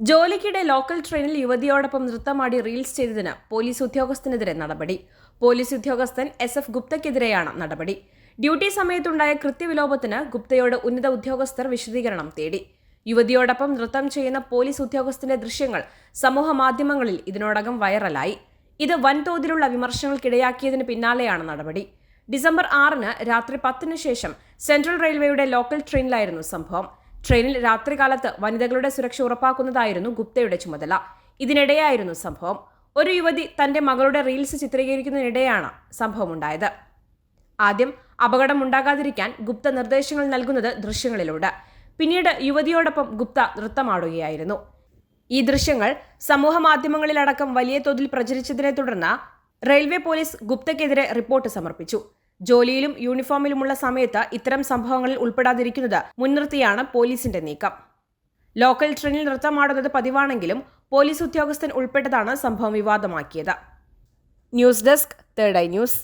ജോലിക്കിടെ local ട്രെയിനിൽ യുവതിയോടൊപ്പം നൃത്തമാടി reels ചെയ്തതിന് police ഉദ്യോഗസ്ഥനെതിരെ നടപടി. പോലീസ് ഉദ്യോഗസ്ഥൻ എസ് എഫ് ഗുപ്തയ്ക്കെതിരെയാണ് നടപടി. ഡ്യൂട്ടി സമയത്തുണ്ടായ കൃത്യവിലോപത്തിന് ഗുപ്തയോട് ഉന്നത ഉദ്യോഗസ്ഥർ വിശദീകരണം തേടി. യുവതിയോടൊപ്പം നൃത്തം ചെയ്യുന്ന പോലീസ് ഉദ്യോഗസ്ഥന്റെ ദൃശ്യങ്ങൾ സമൂഹ മാധ്യമങ്ങളിൽ ഇതിനോടകം വൈറലായി. ഇത് വൻതോതിലുള്ള വിമർശനങ്ങൾക്കിടയാക്കിയതിന് പിന്നാലെയാണ് നടപടി. ഡിസംബർ ആറിന് രാത്രി പത്തിന് ശേഷം സെൻട്രൽ റെയിൽവേയുടെ ലോക്കൽ ട്രെയിനിലായിരുന്നു സംഭവം. ട്രെയിനിൽ രാത്രികാലത്ത് വനിതകളുടെ സുരക്ഷ ഉറപ്പാക്കുന്നതായിരുന്നു ഗുപ്തയുടെ ചുമതല. ഇതിനിടെയായിരുന്നു സംഭവം. ഒരു യുവതി തന്റെ മകളുടെ റീൽസ് ചിത്രീകരിക്കുന്നതിനിടെയാണ് സംഭവമുണ്ടായത്. ആദ്യം അപകടം അപകടമുണ്ടാകാതിരിക്കാൻ ഗുപ്ത നിർദ്ദേശങ്ങൾ നൽകുന്നത് ദൃശ്യങ്ങളിലൂടെ പിന്നീട് യുവതിയോടൊപ്പം ഗുപ്ത നൃത്തമാടുകയായിരുന്നു. ഈ ദൃശ്യങ്ങൾ സമൂഹ മാധ്യമങ്ങളിലടക്കം വലിയ തോതിൽ പ്രചരിച്ചതിനെ തുടർന്ന് റെയിൽവേ പോലീസ് ഗുപ്തക്കെതിരെ റിപ്പോർട്ട് സമർപ്പിച്ചു. ജോലിയിലും യൂണിഫോമിലുമുള്ള സമയത്ത് ഇത്തരം സംഭവങ്ങളിൽ ഉൾപ്പെടാതിരിക്കുന്നത് മുൻനിർത്തിയാണ് പോലീസിന്റെ നീക്കം. ലോക്കൽ ട്രെയിനിൽ നൃത്തമാടുന്നത് പതിവാണെങ്കിലും പോലീസ് ഉദ്യോഗസ്ഥൻ ഉൾപ്പെട്ടതാണ് സംഭവം വിവാദമാക്കിയത്. News desk third eye news.